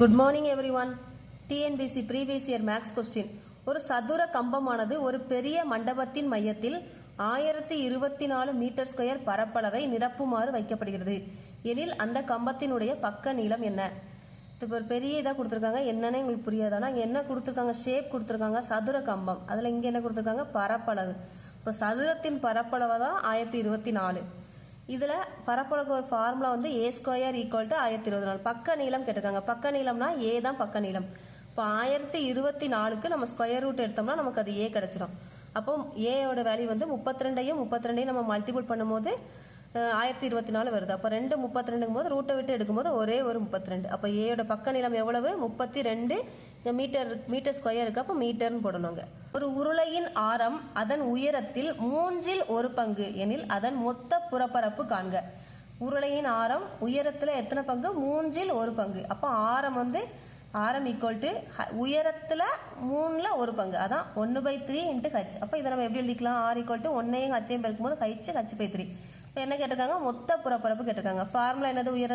Good morning everyone TNPSC previous year maths question ஒரு சதுர கம்பமானது ஒரு பெரிய மண்டபத்தின் மையத்தில் ஆயிரத்தி இருபத்தி நாலு மீட்டர் ஸ்கொயர் பரப்பளவை நிரப்புமாறு வைக்கப்படுகிறது. எனில் அந்த கம்பத்தினுடைய பக்க நீளம் என்ன? இப்போ ஒரு பெரிய இதாக கொடுத்துருக்காங்க. என்னன்னு உங்களுக்கு புரியாது. ஆனால் என்ன கொடுத்துருக்காங்க? ஷேப் கொடுத்துருக்காங்க. சதுர கம்பம். அதில் இங்கே என்ன கொடுத்துருக்காங்க? பரப்பளவு. இப்போ சதுரத்தின் பரப்பளவு தான் ஆயிரத்தி இருபத்தி நாலு. இதில் பரப்பளவுக்கு ஒரு ஃபார்முலா வந்து ஏ ஸ்கொயர் ஈக்குவல் டு ஆயிரத்தி இருபது நாலு பக்க நீளம் கேட்டிருக்காங்க. பக்க நீளம்னா ஏ தான் பக்க நீளம். இப்போ ஆயிரத்தி இருபத்தி நாலுக்கு நம்ம ஸ்கொயர் ரூட் எடுத்தோம்னா நமக்கு அது ஏ கிடச்சிடும் அப்போ ஏயோட வேல்யூ வந்து முப்பத்தி ரெண்டையும் முப்பத்தி ரெண்டையும் நம்ம மல்டிபிள் பண்ணும்போது ஆயிரத்தி இருபத்தி நாலு வருது. அப்போ ரெண்டு முப்பத்தி ரெண்டுங்கும் போது ரூட்டை விட்டு எடுக்கும்போது ஒரே ஒரு முப்பத்தி ரெண்டு அப்போ ஏயோட பக்க நிலம் எவ்வளவு? முப்பத்தி ரெண்டு மீட்டர் மீட்டர் ஸ்கொயருக்கு அப்போ மீட்டர்னு போடணுங்க ஒரு உருளையின் ஆரம் அதன் உயரத்தில் மூன்றில் ஒரு பங்கு எனில் அதன் மொத்த புறப்பரப்பு காண்க. உருளையின் ஆரம் உயரத்தில் எத்தனை பங்கு? மூன்றில் ஒரு பங்கு. அப்போ ஆரம் வந்து ஆரம் ஈக்குவல் டு உயரத்தில் மூணில் ஒரு பங்கு. அதான் ஒன்று பை த்ரீ இன்ட்டு ஹச் அப்போ இதை நம்ம எப்படி எழுதிக்கலாம்? ஆர் ஈக்குவல் டு ஒன்னையும் ஹச்சையும் பெருக்கும்போது ஹச் ஹச் பை த்ரீ இப்போ என்ன கேட்டிருக்காங்க? மொத்த புறப்பரப்பு கேட்டிருக்காங்க. ஃபார்முலா என்னது? உயர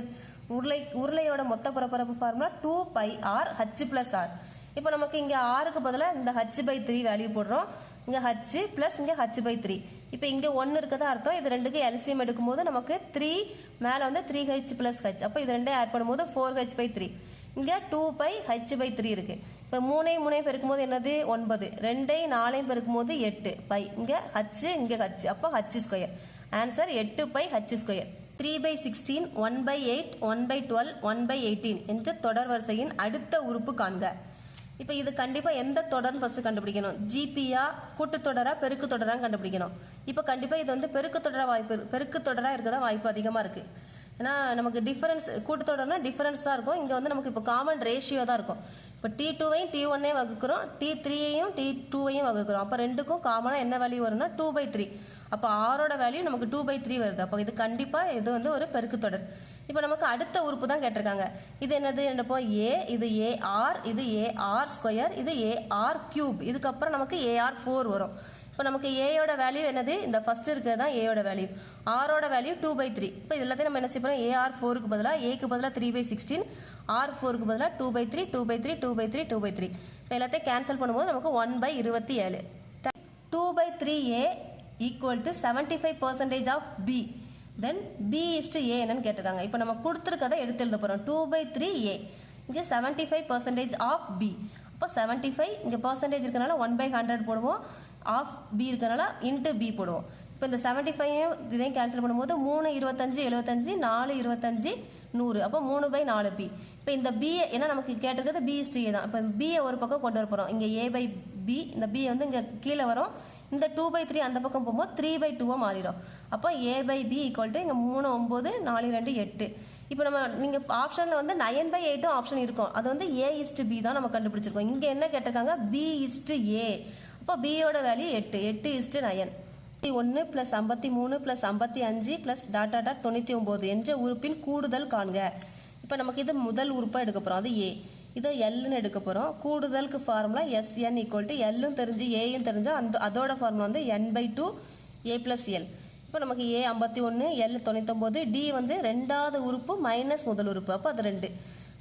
உருளை உருளையோட மொத்த புறப்பரப்பு formula two pi R H plus R இப்போ நமக்கு இங்கே ஆறுக்கு பதிலாக இந்த ஹச் பை த்ரீ வேல்யூ போடுறோம். இங்கே ஹச் ப்ளஸ் இங்கே ஹச் பை த்ரீ இப்போ இங்கே ஒன்று இருக்கதா அர்த்தம்? இது ரெண்டுக்கு எல்சிஎம் எடுக்கும்போது நமக்கு த்ரீ மேலே வந்து த்ரீ ஹெச் ப்ளஸ் ஹச் அப்போ இது ரெண்டே ஆட் பண்ணும்போது ஃபோர் ஹெச் பை த்ரீ இங்கே two pi H pi three இருக்கு. இப்போ மூணையும் மூணையும் பெருக்கும்போது என்னது? ஒன்பது. ரெண்டையும் நாலையும் பெருக்கும்போது எட்டு. பை இங்கே ஹச் இங்கே ஹச் அப்போ ஹச் ஸ்கொயர் ஆன்சர் எட்டு pi H square three by sixteen one by eight one by twelve one by eighteen என்ற தொடர் வரிசையின் அடுத்த உறுப்பு காண்க. இப்போ இது கண்டிப்பாக எந்த தொடர்னு ஃபர்ஸ்ட் கண்டுபிடிக்கணும். ஜிபியா கூட்டுத்தொடரா பெருக்கு தொடரா கண்டுபிடிக்கணும். இப்போ கண்டிப்பாக இது வந்து பெருக்கு தொடரா வாய்ப்பு பெருக்கு தொடரா தான் வாய்ப்பு அதிகமாக இருக்கு. ஏன்னா நமக்கு டிஃபரன்ஸ் கூட்டுத்தொடர்னா டிஃபரன்ஸ் தான் இருக்கும். இங்கே வந்து நமக்கு இப்போ காமன் ரேஷியோ தான் இருக்கும். இப்போ டி டூவையும் டி ஒன்னையும் வகுக்கிறோம். டி த்ரீயையும் டி டூவையும் வகுக்கிறோம். அப்போ ரெண்டுக்கும் காமனாக என்ன வேல்யூ வரும்னா டூ பை த்ரீ அப்போ ஆரோட வேல்யூ நமக்கு டூ பை த்ரீ வருது. அப்போ இது கண்டிப்பாக இது வந்து ஒரு பெருக்கு தொடர். இப்போ நமக்கு அடுத்த உறுப்பு தான் கேட்டிருக்காங்க. இது என்னது? என்னப்போ ஏ இது ஏ ஆர் இது ஏ ஆர் ஸ்கொயர் இது ஏ ஆர் கியூப் இதுக்கப்புறம் நமக்கு ஏஆர் ஃபோர் வரும். இப்போ நமக்கு ஏயோட வேல்யூ என்னது? இந்த ஃபர்ஸ்ட் இருக்கிறது தான் ஏயோட வேல்யூ ஆரோட வேல்யூ டூ பை த்ரீ இப்போ இது எல்லாத்தையும் நம்ம என்ன செய்ய போகிறோம் ஏஆர் ஃபோருக்கு பதிலாக ஏக்கு பதிலாக த்ரீ பை சிக்ஸ்டீன் ஆர் ஃபோருக்கு பதிலாக two by three two by three two by three two by three இப்போ எல்லாத்தையும் கேன்சல் பண்ணும்போது நமக்கு ஒன் பை இருபத்தி ஏழு. Two by three A equal to seventy five percentage of B then B is to A என்னன்னு கேட்டிருக்காங்க இப்போ நம்ம கொடுத்துருக்கதை எடுத்து எழுத போகிறோம் டூ பை த்ரீ ஏ இங்கே seventy five percentage of B அப்போ செவன்டி ஃபைவ் இங்கே பர்சன்டேஜ் இருக்கனால ஒன் பை ஹண்ட்ரட் போடுவோம். ஆஃப் பி இருக்கிறனால இன்ட்டு பி போடுவோம். இப்போ இந்த செவன்ட்டி ஃபைவையும் இதையும் கேன்சல் பண்ணும்போது மூணு இருபத்தஞ்சு எழுபத்தஞ்சு நாலு இருபத்தஞ்சு நூறு. அப்போ மூணு பை நாலு பி இப்போ இந்த பி ஏன்னா நமக்கு கேட்டிருக்கிறது பி இஸ்டு தான். இப்போ பிஏ ஒரு பக்கம் கொண்டு வர போகிறோம் இங்கே ஏ பை பி இந்த பி வந்து இங்கே கீழே வரும். இந்த டூ பை த்ரீ அந்த பக்கம் போகும்போது த்ரீ பை டூவாக மாறிடும். அப்போ A by B equal to இங்கே மூணு ஒம்பது நாலு ரெண்டு எட்டு. இப்போ நம்ம நீங்கள் ஆப்ஷனில் வந்து நயன் பை எயிட்டும் ஆப்ஷன் இருக்கும். அது வந்து ஏ இஸ்டு பி தான் நம்ம கண்டுபிடிச்சிருக்கோம். இங்கே என்ன கேட்டிருக்காங்க? பி இஸ்டு ஏ இப்போ பியோட வேல்யூ எட்டு. எட்டு இஸ்டு நயன் ஒன்று ப்ளஸ் ஐம்பத்தி மூணு ப்ளஸ் ஐம்பத்தி அஞ்சு ப்ளஸ் டாட்டா டாட் தொண்ணூற்றி ஒம்பது என்ற உறுப்பின் கூடுதல் காண்க. இப்போ நமக்கு இது முதல் உறுப்பாக எடுக்க போகிறோம் அது ஏ இதை எல்னு எடுக்க போகிறோம் கூடுதலுக்கு formula S N equal to எல்லும் தெரிஞ்சு ஏயும் தெரிஞ்சால் அந்த அதோட ஃபார்முலா வந்து N by two A plus L இப்போ நமக்கு ஏ ஐம்பத்தி ஒன்று எல் தொண்ணூத்தொம்பது டி வந்து ரெண்டாவது உறுப்பு மைனஸ் முதல் உறுப்பு. அப்போ அது ரெண்டு.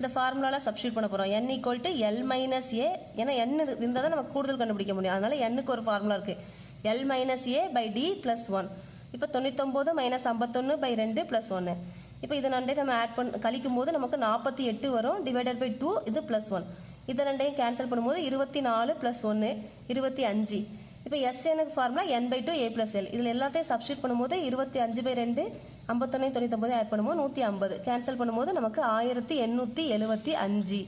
இந்த ஃபார்முலாவில் சப்ஸ்டியூட் பண்ண போகிறோம் N equal to L minus A ஏன்னா என் இருந்தால் தான் நம்ம கூடுதல் கண்டுபிடிக்க முடியும். அதனால எண்ணுக்கு ஒரு ஃபார்முலா இருக்குது L minus A by D plus one இப்போ தொண்ணூத்தொம்போது மைனஸ் ஐம்பத்தொன்று பை ரெண்டு ப்ளஸ் ஒன்று இப்போ இதை ரெண்டையும் நம்ம ஆட் பண்ண கழிக்கும் போது நமக்கு நாற்பத்தி எட்டு வரும். டிவைடட் பை டூ இது ப்ளஸ் ஒன் இதை ரெண்டையும் கேன்சல் பண்ணும்போது இருபத்தி நாலு ப்ளஸ் ஒன்று இருபத்தி அஞ்சு. இப்போ எஸ்எனுக்கு formula N by two A plus L இதில் எல்லாத்தையும் சப்ஸ்டியூட் பண்ணும்போது இருபத்தி அஞ்சு பை ரெண்டு ஐம்பத்தொன்னு தொண்ணூத்தொம்பது ஆட் பண்ணும்போது நூற்றி ஐம்பது. கேன்சல் பண்ணும்போது நமக்கு ஆயிரத்தி எண்ணூற்றி எழுபத்தி அஞ்சு.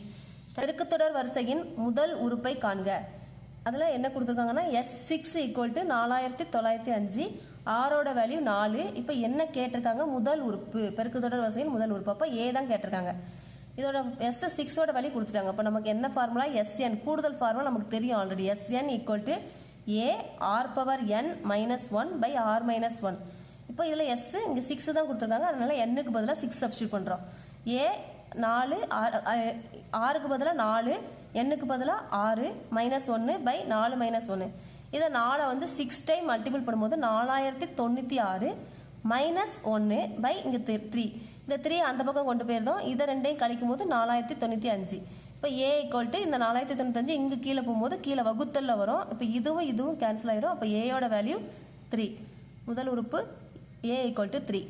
பெருக்குத்தொடர் வரிசையின் முதல் உறுப்பை காண்க. அதில் என்ன கொடுத்துருக்காங்கன்னா எஸ் சிக்ஸ் ஈக்குவல் டு நாலாயிரத்தி தொள்ளாயிரத்தி அஞ்சு ஆரோட வேல்யூ நாலு. இப்போ என்ன கேட்டிருக்காங்க? முதல் உறுப்பு. பெருக்குத்தொடர் வரிசையின் முதல் உறுப்பு. அப்போ ஏ தான் கேட்டிருக்காங்க. இதோட எஸ் சிக்ஸோட வேல்யூ கொடுத்துட்டாங்க. அப்போ நமக்கு என்ன ஃபார்முலா எஸ்என் கூடுதல் ஃபார்முலா நமக்கு தெரியும் already S N equal to A R power N minus one by R minus one இப்போ இதில் எஸ் இங்கே சிக்ஸ் தான் கொடுத்துருக்காங்க. அதனால எண்ணுக்கு பதிலாக சிக்ஸ் சப்ஸ்டியூட் பண்ணுறோம் ஏ நாலு ஆறு ஆறுக்கு பதிலாக நாலு எண்ணுக்கு பதிலாக ஆறு மைனஸ் ஒன்று பை நாலு மைனஸ் ஒன்று இதை நாலை வந்து சிக்ஸ் டைம் மல்டிபிள் பண்ணும்போது நாலாயிரத்தி தொண்ணூற்றி ஆறு மைனஸ் ஒன்று பை இங்கே த்ரீ இந்த த்ரீ அந்த பக்கம் கொண்டு போயிருந்தோம். இதை ரெண்டையும் கழிக்கும் போது நாலாயிரத்தி தொண்ணூற்றி அஞ்சு. இப்போ ஏ ஈக்குவல் டு இந்த நாலாயிரத்தி தொண்ணூத்தஞ்சு இங்கே கீழே போகும்போது கீழே வகுத்தலில் வரும். இப்போ இதுவும் இதுவும் கேன்சல் ஆயிரும். அப்போ ஏயோட வேல்யூ த்ரீ முதல் உறுப்பு ஏ ஈக்குவல் டு த்ரீ